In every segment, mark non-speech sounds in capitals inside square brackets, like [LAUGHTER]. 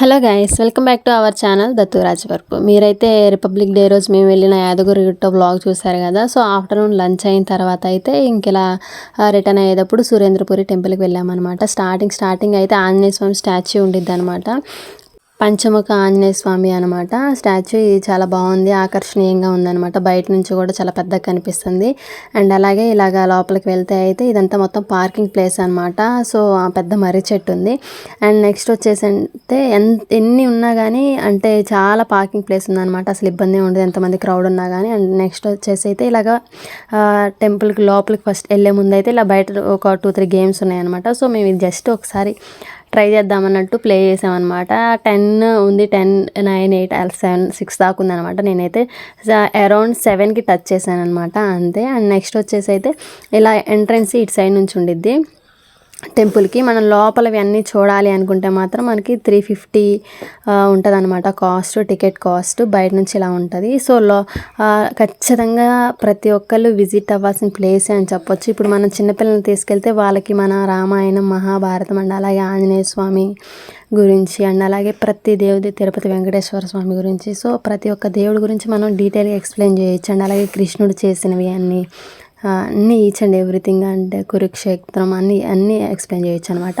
Hello guys welcome back to our channel Datturaj వరకు మీరైతే republic day రోజు మేము వెళ్ళిన యాదగిరి గుట్ట బ్లాగ్ చూసారు కదా సో ఆఫ్టర్నూన్ లంచ్ అయిన తర్వాత అయితే ఇంకెలా రిటర్న్ అయ్యేటప్పుడు సురేంద్రపురి టెంపుల్కి వెళ్ళామన్నమాట. స్టార్టింగ్ స్టార్టింగ్ అయితే ఆంజనేయ స్వామి స్టాచ్యూ ఉండిద్ది అనమాట పంచముఖ ఆంజనేయ స్వామి అనమాట స్టాచ్యూ ఇది చాలా బాగుంది ఆకర్షణీయంగా ఉందన్నమాట. బయట నుంచి కూడా చాలా పెద్దగా కనిపిస్తుంది. అండ్ అలాగే ఇలాగ లోపలికి వెళ్తే అయితే ఇదంతా మొత్తం పార్కింగ్ ప్లేస్ అనమాట సో ఆ పెద్ద మర్రి చెట్టు ఉంది. అండ్ నెక్స్ట్ వచ్చేసి అంటే ఎన్ని ఉన్నా కానీ అంటే చాలా పార్కింగ్ ప్లేస్ ఉందన్నమాట. అసలు ఇబ్బంది ఉండదు ఎంతమంది క్రౌడ్ ఉన్నా కానీ అండ్ నెక్స్ట్ వచ్చేసి అయితే ఇలాగ టెంపుల్కి లోపలికి ఫస్ట్ వెళ్ళే ముందు అయితే ఇలా బయట ఒక టూ త్రీ గేమ్స్ ఉన్నాయన్నమాట. సో మేము ఇది జస్ట్ ఒకసారి ట్రై చేద్దామన్నట్టు ప్లే చేసామన్నమాట. టెన్ ఉంది ten nine eight seven six దాకా ఉందనమాట నేనైతే అరౌండ్ సెవెన్కి టచ్ చేశాను అనమాట అంతే. అండ్ నెక్స్ట్ వచ్చేసి అయితే ఇలా ఎంట్రన్స్ ఇటు సైడ్ నుంచి ఉండిద్ది. టెంపుల్కి మనం లోపలవి అన్నీ చూడాలి అనుకుంటే మాత్రం మనకి త్రీ ఫిఫ్టీ ఉంటుంది అనమాట కాస్ట్ టికెట్ కాస్ట్ బయట నుంచి ఇలా ఉంటుంది. సో లో ఖచ్చితంగా ప్రతి ఒక్కళ్ళు విజిట్ అవ్వాల్సిన ప్లేస్ అని చెప్పొచ్చు. ఇప్పుడు మనం చిన్నపిల్లల్ని తీసుకెళ్తే వాళ్ళకి మన రామాయణం మహాభారతం అండ్ అలాగే ఆంజనేయ స్వామి గురించి అండ్ అలాగే ప్రతి దేవుడి తిరుపతి వెంకటేశ్వర స్వామి గురించి. సో ప్రతి ఒక్క దేవుడి గురించి మనం డీటెయిల్గా ఎక్స్ప్లెయిన్ చేయొచ్చు అండ్ అలాగే కృష్ణుడు చేసినవి అన్నీ. అన్నీ ఈచ్ అండ్ ఎవ్రీథింగ్ అంటే కురుక్షేత్రం అన్నీ అన్నీ ఎక్స్ప్లెయిన్ చేయొచ్చు అనమాట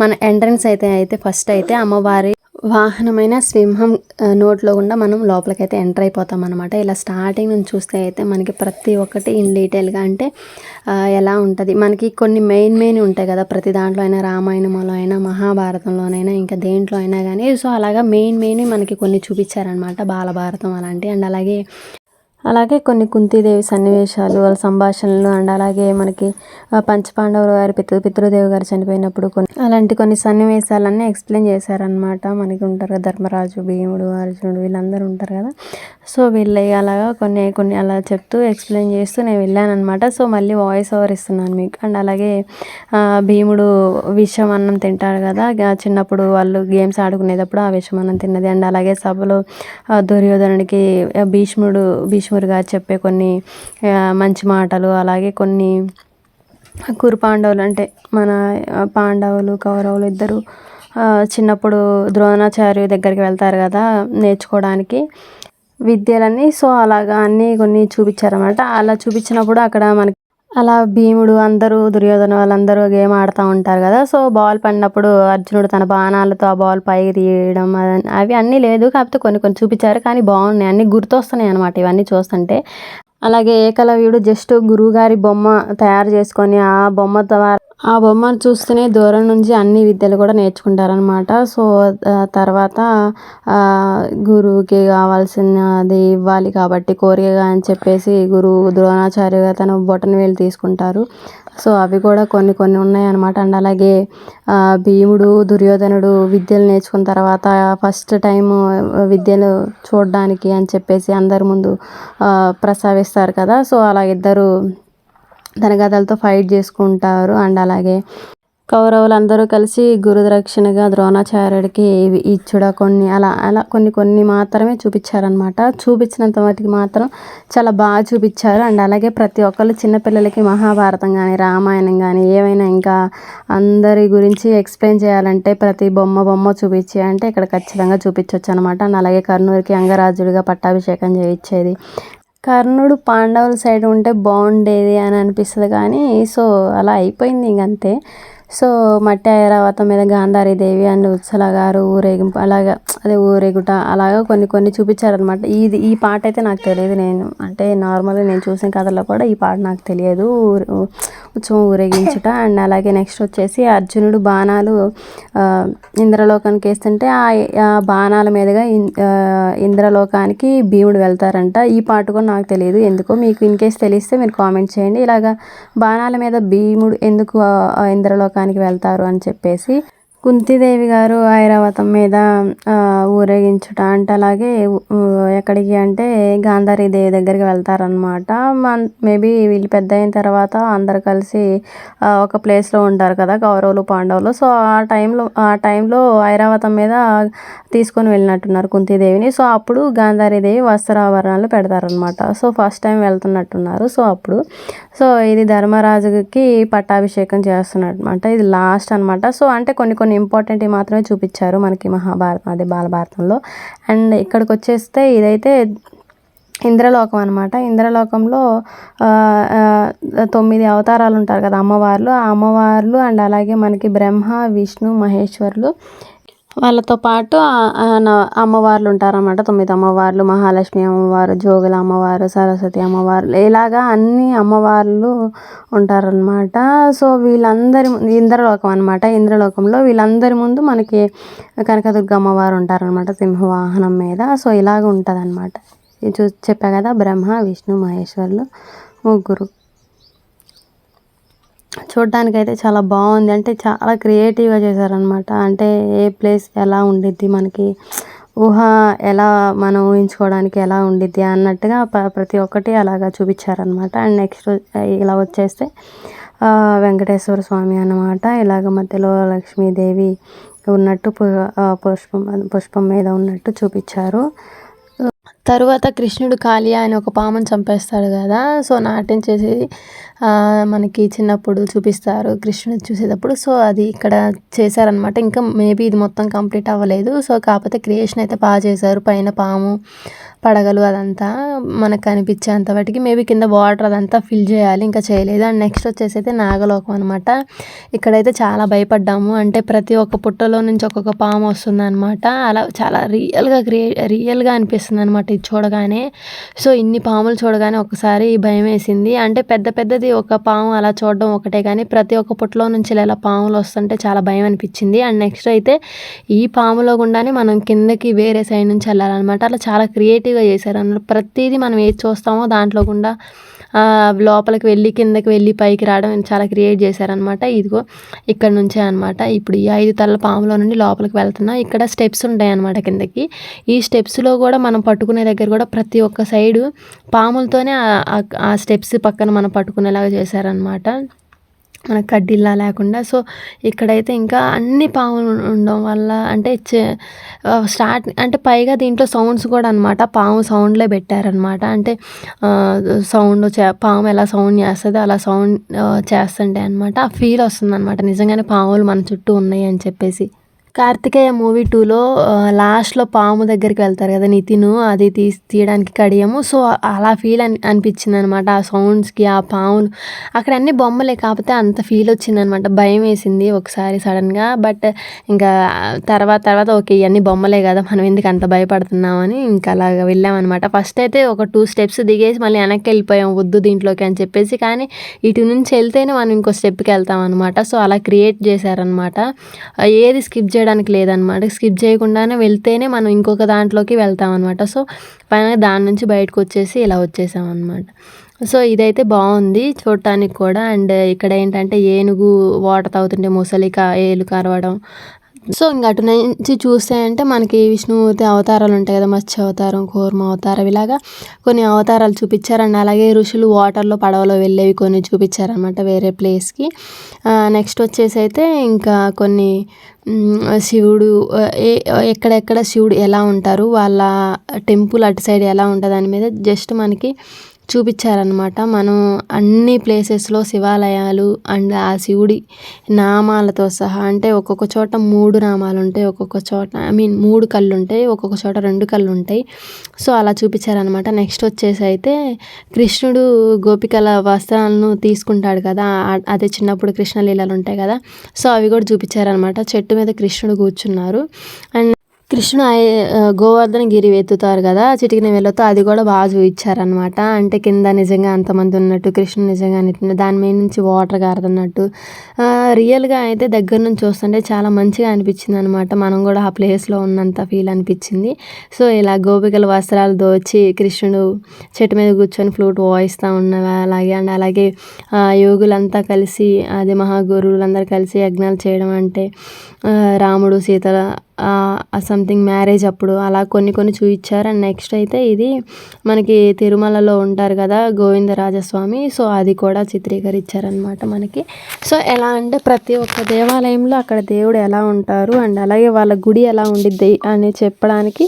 మన ఎంట్రన్స్ అయితే అయితే ఫస్ట్ అయితే అమ్మవారి వాహనమైన సింహం నోట్లో గుండా మనం లోపలికైతే ఎంటర్ అయిపోతాం అనమాట ఇలా స్టార్టింగ్ నుంచి చూస్తే అయితే మనకి ప్రతి ఒక్కటి ఇన్ డీటెయిల్గా అంటే ఎలా ఉంటుంది. మనకి కొన్ని మెయిన్ మెయిన్ ఉంటాయి కదా. ప్రతి దాంట్లో అయినా రామాయణంలో అయినా మహాభారతంలోనైనా ఇంకా దేంట్లో అయినా కానీ సో అలాగా మెయిన్ మెయిన్ మనకి కొన్ని చూపించారనమాట బాలభారతం అలాంటి అండ్ అలాగే అలాగే కొన్ని కుంతీదేవి సన్నివేశాలు వాళ్ళ సంభాషణలు అండ్ అలాగే మనకి పంచపాండవులు గారి పితృ పితృదేవి గారు చనిపోయినప్పుడు కొన్ని అలాంటి కొన్ని సన్నివేశాలన్నీ ఎక్స్ప్లెయిన్ చేశారనమాట మనకి ఉంటారు కదా ధర్మరాజు భీముడు అర్జునుడు వీళ్ళందరూ ఉంటారు కదా. సో వీళ్ళు అలాగా కొన్ని కొన్ని అలా చెప్తూ ఎక్స్ప్లెయిన్ చేస్తూ నేను వెళ్ళాను సో మళ్ళీ వాయిస్ ఓవర్ ఇస్తున్నాను మీకు. అండ్ అలాగే భీముడు విషం అన్నం తింటారు కదా. చిన్నప్పుడు వాళ్ళు గేమ్స్ ఆడుకునేటప్పుడు ఆ విషం అన్నం తిన్నది. అండ్ అలాగే సభలో దుర్యోధనుడికి భీష్ముడు భీష్ముడు గారు చెప్పే కొన్ని మంచి మాటలు అలాగే కొన్ని కురు పాండవులు అంటే మన పాండవులు కౌరవులు ఇద్దరు చిన్నప్పుడు ద్రోణాచార్య దగ్గరికి వెళ్తారు కదా నేర్చుకోవడానికి. విద్యలన్నీ సో అలాగా అన్నీ కొన్ని చూపించారన్నమాట. అలా చూపించినప్పుడు అక్కడ మనకి అలా భీముడు అందరూ దుర్యోధన వాళ్ళందరూ గేమ్ ఆడుతూ ఉంటారు కదా. సో బాల్ పడినప్పుడు అర్జునుడు తన బాణాలతో ఆ బాల్ పైకి తీయడం అవి అన్నీ లేదు. కాకపోతే కొన్ని కొన్ని చూపించారు. కానీ బాగున్నాయి. అన్నీ గుర్తొస్తున్నాయి అనమాట ఇవన్నీ చూస్తుంటే. అలాగే ఏకలవ్యుడు జస్ట్ గురువుగారి బొమ్మ తయారు చేసుకొని ఆ బొమ్మ ద్వారా ఆ బొమ్మను చూస్తేనే దూరం నుంచి అన్ని విద్యలు కూడా నేర్చుకుంటారనమాట సో తర్వాత గురువుకి కావాల్సినది ఇవ్వాలి కాబట్టి కోరిక అని చెప్పేసి గురువు ద్రోణాచార్య తన బొటన వేలు తీసుకుంటారు. సో అవి కూడా కొన్ని కొన్ని ఉన్నాయన్నమాట. అండ్ అలాగే భీముడు దుర్యోధనుడు విద్యలు నేర్చుకున్న తర్వాత ఫస్ట్ టైం విద్యలు చూడడానికి అని చెప్పేసి అందరి ముందు ప్రస్తావిస్తారు కదా. సో అలా ఇద్దరు ధనగదలతో ఫైట్ చేసుకుంటారు. అండ్ అలాగే కౌరవులందరూ కలిసి గురుదక్షిణగా ద్రోణాచార్యుడికి ఇచ్చుడ కొన్ని అలా అలా కొన్ని కొన్ని మాత్రమే చూపించారనమాట చూపించినంత మటుకు మాత్రం చాలా బాగా చూపించారు. అండ్ అలాగే ప్రతి ఒక్కళ్ళు చిన్నపిల్లలకి మహాభారతం కానీ రామాయణం కానీ ఏవైనా ఇంకా అందరి గురించి ఎక్స్ప్లెయిన్ చేయాలంటే ప్రతి బొమ్మ బొమ్మ చూపించి అంటే ఇక్కడ ఖచ్చితంగా చూపించవచ్చు అనమాట అండ్ అలాగే కర్నూలుకి అంగరాజుడిగా పట్టాభిషేకం చేయించేది. కర్ణుడు పాండవుల సైడ్ ఉంటే బాగుండేది అని అనిపిస్తుంది కానీ సో అలా అయిపోయింది ఇంకంతే. సో మట్టి ఐరావతం మీద గాంధారీదేవి అండ్ ఉత్సల గారు ఊరేగింపు అలాగా అదే ఊరేగుట అలాగా కొన్ని కొన్ని చూపించారనమాట ఇది ఈ పాట అయితే నాకు తెలియదు నేను అంటే నార్మల్గా నేను చూసిన కథలో కూడా ఈ పాట నాకు తెలియదు. ఉత్సవం ఊరేగించుట [LAUGHS] అండ్ అలాగే నెక్స్ట్ వచ్చేసి అర్జునుడు బాణాలు ఇంద్రలోకానికి వేస్తుంటే ఆ బాణాల మీదుగా ఇంద్రలోకానికి భీముడు వెళ్తారంట. ఈ పాట కూడా నాకు తెలియదు. ఎందుకో మీకు ఇన్ కేస్ తెలిస్తే మీరు కామెంట్ చేయండి. ఇలాగా బాణాల మీద భీముడు ఎందుకు ఇంద్రలోకానికి లోకానికి వెళ్తారు అని చెప్పేసి కుంతిదేవి గారు ఐరావతం మీద ఊరేగించుట అంటే అలాగే ఎక్కడికి అంటే గాంధారీ దేవి దగ్గరికి వెళ్తారనమాట మన్ మేబీ వీళ్ళు పెద్ద అయిన తర్వాత అందరు కలిసి ఒక ప్లేస్లో ఉంటారు కదా కౌరవులు పాండవులు. సో ఆ టైంలో ఆ టైంలో ఐరావతం మీద తీసుకొని వెళ్ళినట్టున్నారు కుంతిదేవిని. సో అప్పుడు గాంధారీదేవి వస్త్రాభరణాలు పెడతారనమాట సో ఫస్ట్ టైం వెళ్తున్నట్టున్నారు. సో అప్పుడు సో ఇది ధర్మరాజుకి పట్టాభిషేకం చేస్తున్నట్టు ఇది లాస్ట్ అనమాట సో అంటే కొన్ని కొన్ని కొన్ని ఇంపార్టెంట్ మాత్రమే చూపించారు మనకి మహాభారతం అదే బాలభారతంలో. అండ్ ఇక్కడికి వచ్చేస్తే ఇదైతే ఇంద్రలోకం అనమాట ఇంద్రలోకంలో తొమ్మిది అవతారాలు ఉంటారు కదా అమ్మవార్లు. ఆ అమ్మవార్లు అండ్ అలాగే మనకి బ్రహ్మ విష్ణు మహేశ్వరులు. వాళ్ళతో పాటు అమ్మవార్లు ఉంటారన్నమాట. తొమ్మిది అమ్మవార్లు మహాలక్ష్మి అమ్మవారు జోగుల అమ్మవారు సరస్వతి అమ్మవారు. ఇలాగా అన్ని అమ్మవార్లు ఉంటారనమాట సో వీళ్ళందరి ఇంద్రలోకం అనమాట ఇంద్రలోకంలో వీళ్ళందరి ముందు మనకి కనకదుర్గ అమ్మవారు ఉంటారనమాట సింహవాహనం మీద. సో ఇలాగ ఉంటుంది అనమాట చూ చెప్పా కదా బ్రహ్మ విష్ణు మహేశ్వరులు ముగ్గురు చూడ్డానికైతే చాలా బాగుంది. అంటే చాలా క్రియేటివ్గా చేశారనమాట అంటే ఏ ప్లేస్ ఎలా ఉండిద్ది మనకి? ఊహ ఎలా మనం ఊహించుకోవడానికి ఎలా ఉండిద్ది అన్నట్టుగా ప్రతి ఒక్కటి అలాగా చూపించారనమాట అండ్ నెక్స్ట్ ఇలా వచ్చేస్తే వెంకటేశ్వర స్వామి అన్నమాట. ఇలాగ మధ్యలో లక్ష్మీదేవి ఉన్నట్టు పు పుష్పం పుష్పం మీద ఉన్నట్టు చూపించారు. తరువాత కృష్ణుడు కాళియా అని ఒక పాముని చంపేస్తాడు కదా. సో నాట్యం చేసి మనకి చిన్నప్పుడు చూపిస్తారు కృష్ణుడు చూసేటప్పుడు. సో అది ఇక్కడ చేశారనమాట ఇంకా మేబీ ఇది మొత్తం కంప్లీట్ అవ్వలేదు. సో కాకపోతే క్రియేషన్ అయితే బాగా చేశారు. పైన పాము పడగలు అదంతా మనకు కనిపించేంత వాటికి. మేబీ కింద వాటర్ అదంతా ఫిల్ చేయాలి ఇంకా చేయలేదు. అండ్ నెక్స్ట్ వచ్చేసి అయితే నాగలోకం అనమాట ఇక్కడైతే చాలా భయపడ్డాము. అంటే ప్రతి ఒక్క పుట్టలో నుంచి ఒక్కొక్క పాము వస్తుంది అనమాట అలా చాలా రియల్గా క్రియే రియల్గా అనిపిస్తుంది అనమాట ఇది చూడగానే. సో ఇన్ని పాములు చూడగానే ఒకసారి భయం వేసింది అంటే పెద్ద పెద్దది ఒక పాము అలా చూడడం ఒకటే కానీ ప్రతి ఒక్క పుట్లో నుంచి ఇలా పాములు వస్తుంటే చాలా భయం అనిపించింది. అండ్ నెక్స్ట్ అయితే ఈ పాములో గుండానే మనం కిందకి వేరే సైడ్ నుంచి వెళ్ళాలన్నమాట. అలా చాలా క్రియేటివ్గా చేశారు. అన్నమాట ప్రతిదీ మనం ఏది చూస్తామో దాంట్లో గుండా లోపలికి వెళ్ళి కిందకి వెళ్ళి పైకి రావడం చాలా క్రియేట్ చేశారనమాట ఇదిగో ఇక్కడ నుంచే అనమాట ఇప్పుడు ఈ ఐదు తల పాములో నుండి లోపలికి వెళ్తున్నా. ఇక్కడ స్టెప్స్ ఉంటాయి అనమాట కిందకి. ఈ స్టెప్స్లో కూడా మనం పట్టుకునే దగ్గర కూడా ప్రతి ఒక్క సైడు పాములతోనే ఆ- స్టెప్స్ పక్కన మనం పట్టుకునేలాగా చేశారనమాట మనకు కడ్డీలా లేకుండా. సో ఇక్కడైతే ఇంకా అన్ని పాములు ఉండడం వల్ల అంటే చే- స్టార్ట్ అంటే పైగా దీంట్లో సౌండ్స్ కూడా అనమాట పాము సౌండ్లే పెట్టారనమాట అంటే సౌండ్ చే పాము ఎలా సౌండ్ చేస్తుందో అలా సౌండ్ చేస్తుంటే అనమాట ఆ ఫీల్ వస్తుంది అనమాట నిజంగానే పాములు మన చుట్టూ ఉన్నాయి అని చెప్పేసి. కార్తికేయ మూవీ టూలో లాస్ట్లో పాము దగ్గరికి వెళ్తారు కదా నితిను అది తీసి తీయడానికి కడియము. సో అలా ఫీల్ అని అనిపించింది అనమాట ఆ సౌండ్స్కి ఆ పాములు. అక్కడ అన్ని బొమ్మలే కాకపోతే అంత ఫీల్ వచ్చింది అనమాట భయం వేసింది ఒకసారి సడన్గా. బట్ ఇంకా తర్వాత తర్వాత ఓకే ఇవన్నీ బొమ్మలే కదా మనం ఎందుకు అంత భయపడుతున్నామని ఇంకా అలాగ వెళ్ళామన్నమాట ఫస్ట్ అయితే ఒక టూ స్టెప్స్ దిగేసి మళ్ళీ వెనక్కి వెళ్ళిపోయాం వద్దు దీంట్లోకి అని చెప్పేసి. కానీ ఇటు నుంచి వెళ్తేనే మనం ఇంకో స్టెప్కి వెళ్తాం అనమాట సో అలా క్రియేట్ చేశారనమాట. ఏది స్కిప్ చేయడానికి లేదనమాట స్కిప్ చేయకుండానే వెళ్తేనే మనం ఇంకొక దాంట్లోకి వెళ్తాం అనమాట సో ఫైనల్గా దాని నుంచి బయటకు వచ్చేసి ఇలా వచ్చేసాం అనమాట సో ఇదైతే బాగుంది చూడటానికి కూడా. అండ్ ఇక్కడ ఏంటంటే ఏనుగు వాటర్ తాగుతుంటే ముసలిక కా ఏలు కరవడం సో ఇంక అటు నుంచి చూస్తే అంటే మనకి విష్ణుమూర్తి అవతారాలు ఉంటాయి కదా మత్స్య అవతారం కూర్మ అవతారం ఇలాగా కొన్ని అవతారాలు చూపించారండి. అలాగే ఋషులు వాటర్లో పడవలో వెళ్ళేవి కొన్ని చూపించారనమాట వేరే ప్లేస్కి. నెక్స్ట్ వచ్చేసి అయితే ఇంకా కొన్ని శివుడు ఏ ఎక్కడెక్కడ శివుడు ఎలా ఉంటారు వాళ్ళ టెంపుల్ అటు సైడ్ ఎలా ఉంటుంది దాని మీద జస్ట్ మనకి చూపించారనమాట మనం అన్ని ప్లేసెస్లో శివాలయాలు అండ్ ఆ శివుడి నామాలతో సహా అంటే ఒక్కొక్క చోట మూడు నామాలు ఉంటాయి ఒక్కొక్క చోట ఐ మీన్ మూడు కళ్ళు ఉంటాయి ఒక్కొక్క చోట రెండు కళ్ళు ఉంటాయి సో అలా చూపించారనమాట నెక్స్ట్ వచ్చేసి అయితే కృష్ణుడు గోపికల వస్త్రాలను తీసుకుంటాడు కదా అదే చిన్నప్పుడు కృష్ణ లీలలు ఉంటాయి కదా. సో అవి కూడా చూపించారనమాట చెట్టు మీద కృష్ణుడు కూర్చున్నారు. అండ్ కృష్ణుడు గోవర్ధన గిరి ఎత్తుతారు కదా చిటికిన వేళ్ళతో అది కూడా బాగా చూపించారనమాట అంటే కింద నిజంగా అంతమంది ఉన్నట్టు కృష్ణుడు నిజంగా దాని మీద నుంచి వాటర్ గారుతున్నట్టు రియల్గా అయితే దగ్గర నుంచి చూస్తుంటే చాలా మంచిగా అనిపించింది అనమాట మనం కూడా ఆ ప్లేస్లో ఉన్నంత ఫీల్ అనిపించింది. సో ఇలా గోపికల వస్త్రాలు దోచి కృష్ణుడు చెట్టు మీద కూర్చొని ఫ్లూట్ వాయిస్తూ ఉన్న అలాగే అండ్ అలాగే యోగులంతా కలిసి అదే మహాగురువులందరూ కలిసి యజ్ఞాలు చేయడం అంటే రాముడు సీతల సంథింగ్ మ్యారేజ్ అప్పుడు అలా కొన్ని కొన్ని చూపించారు అండ్ నెక్స్ట్ అయితే ఇది మనకి తిరుమలలో ఉంటారు కదా గోవిందరాజస్వామి సో అది కూడా చిత్రీకరించారనమాట మనకి. సో ఎలా అంటే ప్రతి ఒక్క దేవాలయంలో అక్కడ దేవుడు ఎలా ఉంటారు అండ్ అలాగే వాళ్ళ గుడి ఎలా ఉండిద్ది అని చెప్పడానికి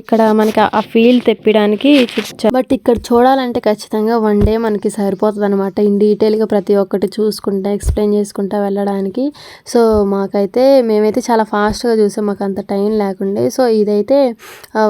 ఇక్కడ మనకి ఆ ఫీల్ తెప్పడానికి చూపించారు. బట్ ఇక్కడ చూడాలంటే ఖచ్చితంగా వన్ డే మనకి సరిపోతుంది అనమాట ఇన్ డీటెయిల్గా ప్రతి ఒక్కటి చూసుకుంటా ఎక్స్ప్లెయిన్ చేసుకుంటా వెళ్ళడానికి. సో మాకైతే మేమైతే చాలా ఫాస్ట్గా చూసాం. మాకు అంత టైం లేకుండే. సో ఇదైతే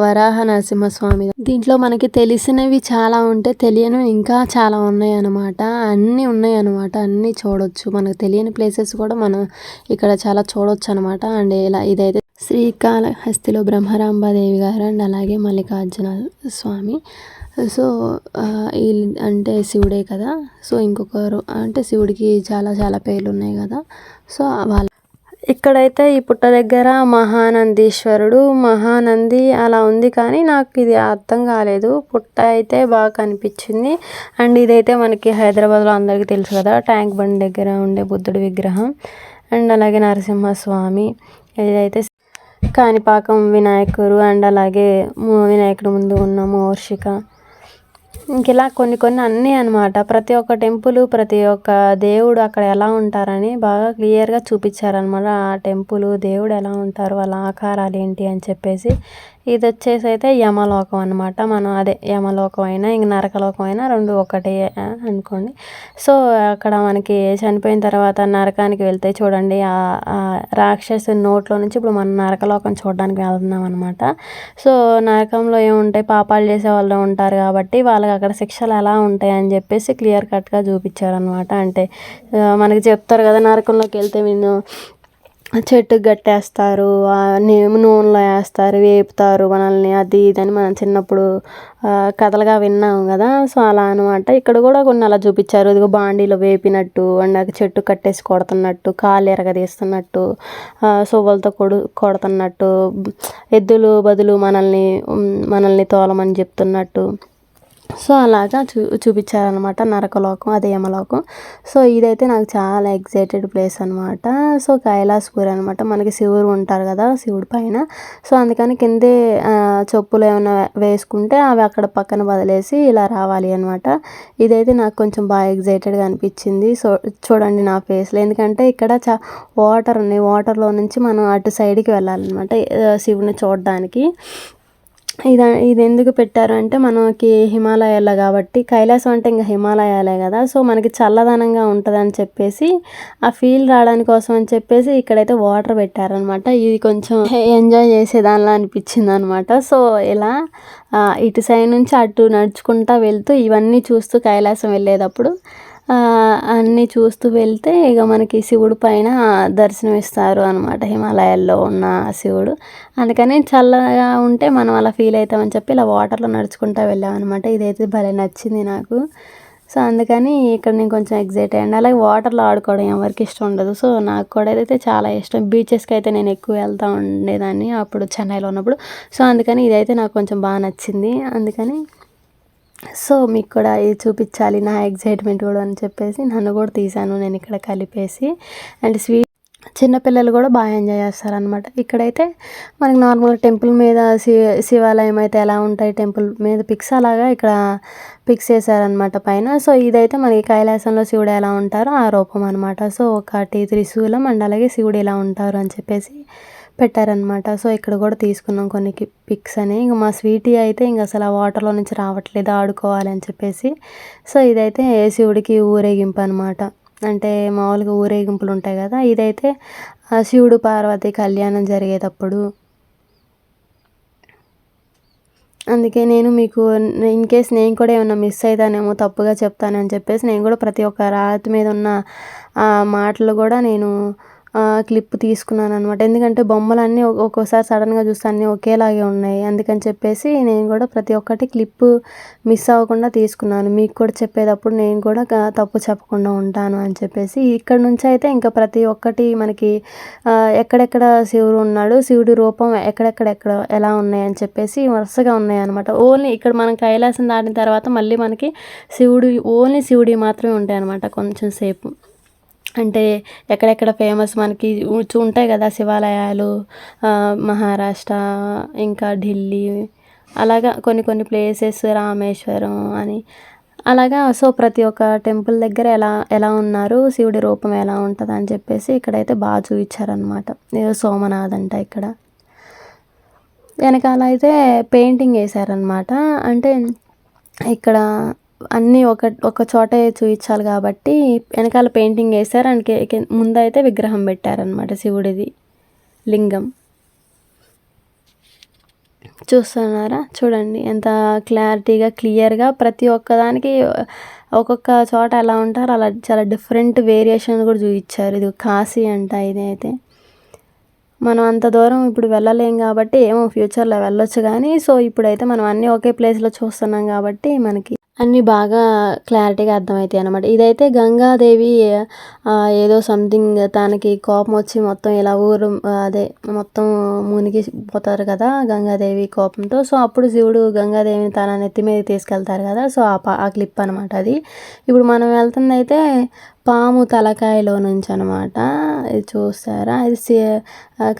వరాహ నరసింహస్వామి. దీంట్లో మనకి తెలిసినవి చాలా ఉంటే తెలియనివి ఇంకా చాలా ఉన్నాయి అన్నమాట అన్నీ ఉన్నాయి అన్నమాట అన్నీ చూడొచ్చు. మనకు తెలియని ప్లేసెస్ కూడా మనం ఇక్కడ చాలా చూడొచ్చు అనమాట అండ్ ఇలా ఇదైతే శ్రీకాళహస్తిలో బ్రహ్మరాంబాదేవి గారు అండ్ అలాగే మల్లికార్జున స్వామి. సో ఈ- అంటే శివుడే కదా. సో ఇంకొకరు అంటే శివుడికి చాలా చాలా పేర్లు ఉన్నాయి కదా. సో వాళ్ళ ఇక్కడైతే ఈ పుట్ట దగ్గర మహానందీశ్వరుడు మహానంది అలా ఉంది కానీ నాకు ఇది అర్థం కాలేదు. పుట్ట అయితే బాగా కనిపించింది. అండ్ ఇదైతే మనకి హైదరాబాద్లో అందరికీ తెలుసు కదా ట్యాంక్ బండ్ దగ్గర ఉండే బుద్ధుడి విగ్రహం. అండ్ అలాగే నరసింహస్వామి. ఇదైతే కాణిపాకం వినాయకుడు అండ్ అలాగే వినాయకుడు ముందు ఉన్న మోర్షిక. ఇలా కొన్ని కొన్ని అన్నీ అనమాట ప్రతి ఒక్క టెంపుల్ ప్రతి ఒక్క దేవుడు అక్కడ ఎలా ఉంటారని బాగా క్లియర్గా చూపించారనమాట ఆ టెంపుల్ దేవుడు ఎలా ఉంటారు వాళ్ళ ఆకారాలు ఏంటి అని చెప్పేసి. ఇది వచ్చేసి అయితే యమలోకం అనమాట మనం అదే యమలోకం అయినా ఇంక నరకలోకం అయినా రెండు ఒకటే అనుకోండి. సో అక్కడ మనకి చనిపోయిన తర్వాత నరకానికి వెళ్తే చూడండి ఆ రాక్షసు నోట్లో నుంచి ఇప్పుడు మనం నరకలోకం చూడడానికి వెళ్తున్నాం అనమాట సో నరకంలో ఏముంటాయి? పాపాలు చేసే వాళ్ళు ఉంటారు కాబట్టి వాళ్ళకి అక్కడ శిక్షలు ఎలా ఉంటాయి అని చెప్పేసి క్లియర్ కట్గా చూపించారనమాట అంటే మనకి చెప్తారు కదా నరకంలోకి వెళ్తే నేను చెట్టుకు కట్టేస్తారు నూనెలో వేస్తారు వేపుతారు మనల్ని అది ఇది అని మనం చిన్నప్పుడు కథలుగా విన్నాం కదా. సో అలా అనమాట ఇక్కడ కూడా కొన్ని అలా చూపించారు. ఇదిగో బాండీలో వేపినట్టు అండ్ చెట్టు కట్టేసి కొడుతున్నట్టు కాలు ఎరగదీస్తున్నట్టు సువ్వలతో కొడు కొడుతున్నట్టు ఎద్దులు బదులు మనల్ని మనల్ని తోలమని చెప్తున్నట్టు. సో అలాగా చూ చూపించారనమాట నరకలోకం అదే యమలోకం. సో ఇదైతే నాకు చాలా ఎగ్జైటెడ్ ప్లేస్ అనమాట సో కైలాసపూర్ అనమాట మనకి శివుడు ఉంటారు కదా శివుడి పైన. సో అందుకని కిందే చెప్పులు ఏమైనా వేసుకుంటే అవి అక్కడ పక్కన వదిలేసి ఇలా రావాలి అనమాట ఇదైతే నాకు కొంచెం బాగా ఎగ్జైటెడ్గా అనిపించింది. సో చూడండి నా ఫేస్లో. ఎందుకంటే ఇక్కడ చా వాటర్ ఉన్నాయి. వాటర్లో నుంచి మనం అటు సైడ్కి వెళ్ళాలన్నమాట శివుని చూడడానికి. ఇది ఇది ఎందుకు పెట్టారు అంటే మనకి హిమాలయాల్లో కాబట్టి కైలాసం అంటే ఇంకా హిమాలయాలే కదా. సో మనకి చల్లదనంగా ఉంటుందని చెప్పేసి ఆ ఫీల్ రావడానికి కోసం అని చెప్పేసి ఇక్కడైతే వాటర్ పెట్టారనమాట. ఇది కొంచెం ఎంజాయ్ చేసేదానిలా అనిపించింది అనమాట సో ఇలా ఇటు సైడ్ నుంచి అటు నడుచుకుంటా వెళ్తూ ఇవన్నీ చూస్తూ కైలాసం వెళ్ళేటప్పుడు అన్నీ చూస్తూ వెళ్తే ఇక మనకి శివుడు పైన దర్శనం ఇస్తారు అనమాట హిమాలయాల్లో ఉన్న శివుడు. అందుకని చల్లగా ఉంటే మనం అలా ఫీల్ అవుతామని చెప్పి ఇలా వాటర్లో నడుచుకుంటూ వెళ్ళామన్నమాట. ఇదైతే భలే నచ్చింది నాకు. సో అందుకని ఇక్కడ నేను కొంచెం ఎగ్జైట్ అయ్యాను. అలాగే వాటర్లో ఆడుకోవడం ఎవరికి ఇష్టం ఉండదు. సో నాకు కూడా అయితే చాలా ఇష్టం. బీచెస్కి అయితే నేను ఎక్కువ వెళ్తూ ఉండేదాన్ని అప్పుడు చెన్నైలో ఉన్నప్పుడు. సో అందుకని ఇదైతే నాకు కొంచెం బాగా నచ్చింది. అందుకని సో మీకు కూడా ఇది చూపించాలి నా ఎగ్జైట్మెంట్ కూడా అని చెప్పేసి నన్ను కూడా తీశాను నేను ఇక్కడ కలిపేసి. అండ్ స్వీట్ చిన్నపిల్లలు కూడా బాగా ఎంజాయ్ చేస్తారనమాట ఇక్కడైతే మనకి నార్మల్గా టెంపుల్ మీద శి శివాలయం అయితే ఎలా ఉంటాయి టెంపుల్ మీద పిక్స్ అలాగా ఇక్కడ పిక్స్ చేశారనమాట పైన. సో ఇదైతే మనకి కైలాసంలో శివుడు ఎలా ఉంటారో ఆ రూపం అనమాట సో ఒకటి త్రిశూలం అండ్ అలాగే శివుడు ఎలా ఉంటారు అని చెప్పేసి పెట్టారనమాట సో ఇక్కడ కూడా తీసుకున్నాం కొన్ని పిక్స్ అని. ఇంక మా స్వీటీ అయితే ఇంక అసలు ఆ వాటర్లో నుంచి రావట్లేదు ఆడుకోవాలి అని చెప్పేసి. సో ఇదైతే శివుడికి ఊరేగింపు అనమాట అంటే మామూలుగా ఊరేగింపులు ఉంటాయి కదా ఇదైతే శివుడు పార్వతి కళ్యాణం జరిగేటప్పుడు. అందుకే నేను మీకు ఇన్ కేస్ నేను కూడా ఏమైనా మిస్ అవుతానేమో తప్పుగా చెప్తానని చెప్పేసి నేను కూడా ప్రతి ఒక్క రాతి మీద ఉన్న ఆ మాటలు కూడా నేను క్లిప్ తీసుకున్నాను అనమాట ఎందుకంటే బొమ్మలన్నీ ఒక్కోసారి సడన్గా చూస్తే అన్నీ ఒకేలాగే ఉన్నాయి. అందుకని చెప్పేసి నేను కూడా ప్రతి ఒక్కటి క్లిప్ మిస్ అవ్వకుండా తీసుకున్నాను. మీకు కూడా చెప్పేటప్పుడు నేను కూడా తప్పు చెప్పకుండా ఉంటాను అని చెప్పేసి. ఇక్కడ నుంచి అయితే ఇంకా ప్రతి ఒక్కటి మనకి ఎక్కడెక్కడ శివుడు ఉన్నాడు శివుడి రూపం ఎక్కడెక్కడెక్కడ ఎలా ఉన్నాయి అని చెప్పేసి వరుసగా ఉన్నాయి అనమాట ఓన్లీ ఇక్కడ మనం కైలాసం దాటిన తర్వాత మళ్ళీ మనకి శివుడు ఓన్లీ శివుడి మాత్రమే ఉంటాయి అనమాట కొంచెం సేపు. అంటే ఎక్కడెక్కడ ఫేమస్ మనకి చూ- ఉంటాయి కదా శివాలయాలు మహారాష్ట్ర ఇంకా ఢిల్లీ అలాగా కొన్ని కొన్ని ప్లేసెస్ రామేశ్వరం అని. అలాగా సో ప్రతి ఒక్క టెంపుల్ దగ్గర ఎలా ఎలా ఉన్నారు శివుడి రూపం ఎలా ఉంటుంది అని చెప్పేసి ఇక్కడైతే బాగా చూపించారనమాట ఏదో సోమనాథ్ అంట ఇక్కడ. వెనకాల అయితే పెయింటింగ్ వేశారనమాట అంటే ఇక్కడ అన్నీ ఒక ఒక చోటే చూపించాలి కాబట్టి వెనకాల పెయింటింగ్ వేశారు. అండ్ ముందైతే విగ్రహం పెట్టారనమాట శివుడిది లింగం. చూస్తున్నారా? చూడండి ఎంత క్లారిటీగా క్లియర్గా ప్రతి ఒక్కదానికి ఒక్కొక్క చోట ఎలా ఉంటారో అలా చాలా డిఫరెంట్ వేరియేషన్ కూడా చూపించారు ఇది కాశీ అంట ఇదైతే మనం అంత దూరం ఇప్పుడు వెళ్ళలేం కాబట్టి ఏమో ఫ్యూచర్లో వెళ్ళొచ్చు కానీ సో ఇప్పుడైతే మనం అన్నీ ఒకే ప్లేస్లో చూస్తున్నాం కాబట్టి మనకి అన్నీ బాగా క్లారిటీగా అర్థమవుతాయి అనమాట ఇదైతే గంగాదేవి ఏదో సంథింగ్ తనకి కోపం వచ్చి మొత్తం ఇలా ఊరు అదే మొత్తం మునిగి పోతారు కదా గంగాదేవి కోపంతో. సో అప్పుడు శివుడు గంగాదేవిని తన నెత్తి మీద తీసుకెళ్తారు కదా. సో ఆ పా- ఆ క్లిప్ అనమాట అది. ఇప్పుడు మనం వెళ్తుందైతే అయితే పాము తలకాయలో నుంచి అనమాట ఇది చూస్తారా? ఇది శ్రీ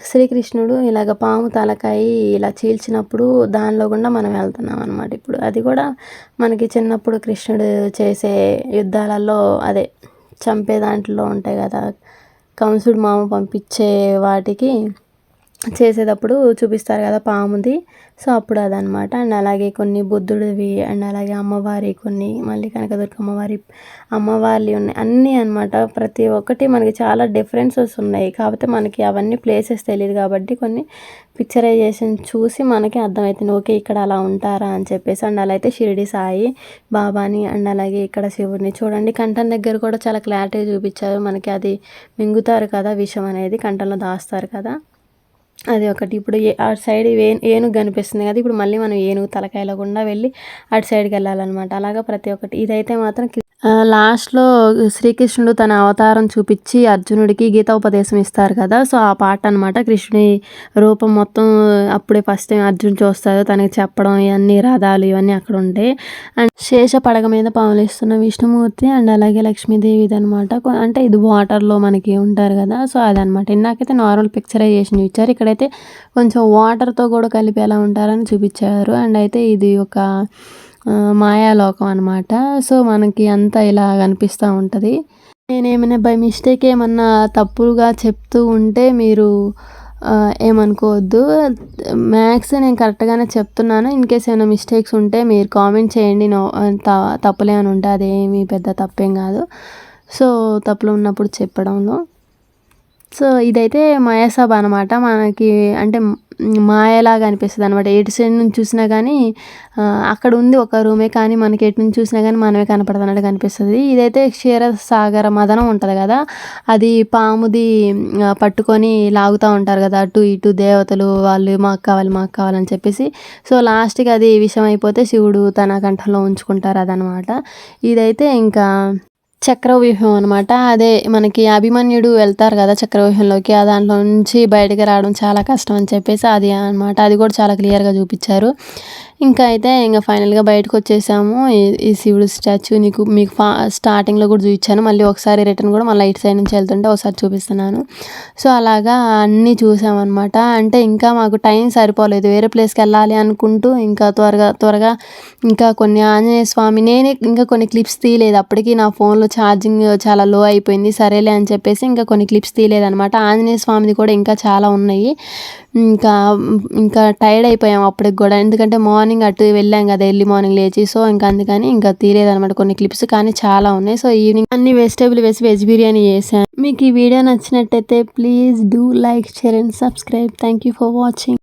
శ్రీకృష్ణుడు ఇలాగ పాము తలకాయ ఇలా చీల్చినప్పుడు దానిలో గుండా మనం వెళ్తున్నాం అనమాట ఇప్పుడు. అది కూడా మనకి చిన్న చిన్నప్పుడు కృష్ణుడు చేసే యుద్ధాలలో అదే చంపే దాంట్లో ఉంటాయి కదా కంసుడు మామ పంపించే వాటికి చేసేటప్పుడు చూపిస్తారు కదా పాముది. సో అప్పుడు అదనమాట. అండ్ అలాగే కొన్ని బుద్ధుడివి అండ్ అలాగే అమ్మవారి కొన్ని మళ్ళీ కనకదుర్గ అమ్మవారి అమ్మవార్లు ఉన్నాయి. అన్నీ అనమాట ప్రతి ఒక్కటి మనకి చాలా డిఫరెన్సెస్ ఉన్నాయి. కాకపోతే మనకి అవన్నీ ప్లేసెస్ తెలియదు కాబట్టి కొన్ని పిక్చరైజేషన్ చూసి మనకి అర్థమవుతుంది ఓకే ఇక్కడ అలా ఉంటారా అని చెప్పేసి. అండ్ అలా అయితే షిరిడి సాయి బాబాని అండ్ అలాగే ఇక్కడ శివుడిని చూడండి. కంఠం దగ్గర కూడా చాలా క్లారిటీగా చూపించారు. మనకి అది మింగుతారు కదా విషం అనేది కంఠంలో దాస్తారు కదా. అది ఒకటి. ఇప్పుడు ఏ అటు సైడ్ ఏ ఏనుగు కనిపిస్తుంది కదా ఇప్పుడు మళ్ళీ మనం ఏనుగు తలకాయలో గుండా వెళ్ళి అటు సైడ్కి వెళ్ళాలన్నమాట. అలాగా ప్రతి ఒక్కటి. ఇదైతే మాత్రం లాస్ట్లో శ్రీకృష్ణుడు తన అవతారం చూపించి అర్జునుడికి గీతోపదేశం ఇస్తారు కదా. సో ఆ పాట అనమాట కృష్ణుడి రూపం మొత్తం అప్పుడే ఫస్ట్ టైం అర్జున్ చూస్తారు తనకి చెప్పడం ఇవన్నీ రథాలు ఇవన్నీ అక్కడ ఉంటాయి అండ్ శేష పడగ మీద పాములేస్తున్న విష్ణుమూర్తి అండ్ అలాగే లక్ష్మీదేవిది అనమాట అంటే ఇది వాటర్లో మనకి ఉంటారు కదా. సో అదనమాట ఇందాకైతే నార్మల్ పిక్చరైజేషన్ ఇచ్చారు. ఇక్కడైతే కొంచెం వాటర్తో కూడా కలిపి ఎలా ఉంటారని చూపించారు. అండ్ అయితే ఇది ఒక మాయాలోకం అనమాట సో మనకి అంతా ఇలా కనిపిస్తూ ఉంటుంది. నేనేమైనా బై మిస్టేక్ ఏమన్నా తప్పుగా చెప్తూ ఉంటే మీరు ఏమనుకోవద్దు. మ్యాథ్స్ నేను కరెక్ట్గానే చెప్తున్నాను. ఇన్ కేస్ ఏమైనా మిస్టేక్స్ ఉంటే మీరు కామెంట్ చేయండి. నో త- తప్పులే అని ఉంటే అదేమి పెద్ద తప్పేం కాదు. సో తప్పులు ఉన్నప్పుడు చెప్పడంలో. సో ఇదైతే మాయాసాబ్ అనమాట మనకి అంటే మాయలాగా అనిపిస్తుంది అనమాట ఎటు సైడ్ నుంచి చూసినా కానీ అక్కడ ఉంది ఒక రూమే కానీ మనకి ఎటు నుంచి చూసినా కానీ మనమే కనపడుతున్నట్టు కనిపిస్తుంది ఇదైతే క్షీర సాగర మదనం ఉంటుంది కదా అది పాముది పట్టుకొని లాగుతూ ఉంటారు కదా అటు ఇటు దేవతలు వాళ్ళు మాకు కావాలి మాకు కావాలని చెప్పేసి. సో లాస్ట్కి అది విషయం అయిపోతే శివుడు తన కంఠంలో ఉంచుకుంటారు అదనమాట ఇదైతే ఇంకా చక్రవ్యూహం అనమాట అదే మనకి అభిమన్యుడు వెళ్తారు కదా చక్రవ్యూహంలోకి ఆ దాంట్లో నుంచి బయటకు రావడం చాలా కష్టం అని చెప్పేసి అది అనమాట అది కూడా చాలా క్లియర్గా చూపించారు. ఇంకా అయితే ఇంకా ఫైనల్గా బయటకు వచ్చేసాము. ఈ- శివుడు స్టాచ్యూ నీకు మీకు ఫా స్టార్టింగ్లో కూడా చూపించాను. మళ్ళీ ఒకసారి రిటర్న్ కూడా మళ్ళీ ఇటు సైడ్ నుంచి వెళ్తుంటే ఒకసారి చూపిస్తున్నాను. సో అలాగా అన్నీ చూసామన్నమాట. అంటే ఇంకా మాకు టైం సరిపోలేదు. వేరే ప్లేస్కి వెళ్ళాలి అనుకుంటూ ఇంకా త్వరగా త్వరగా ఇంకా కొన్ని ఆంజనేయ స్వామి నేనే ఇంకా కొన్ని క్లిప్స్ తీయలేదు. అప్పటికి నా ఫోన్లో ఛార్జింగ్ చాలా లో అయిపోయింది. సరేలే అని చెప్పేసి ఇంకా కొన్ని క్లిప్స్ తీయలేదు అనమాట ఆంజనేయ స్వామిది కూడా ఇంకా చాలా ఉన్నాయి. ఇంకా ఇంకా టైర్డ్ అయిపోయాం అప్పటికి కూడా. ఎందుకంటే మార్నింగ్ అటు వెళ్ళాం కదా ఎర్లీ మార్నింగ్ లేచి. సో ఇంకా అందుకని ఇంకా తీరేదనమాట కొన్ని క్లిప్స్ కానీ చాలా ఉన్నాయి. సో ఈవినింగ్ అన్ని వెజిటేబుల్ వేసి వెజ్ బిర్యానీ చేశాను. మీకు ఈ వీడియో నచ్చినట్టయితే please do like share and subscribe thank you for watching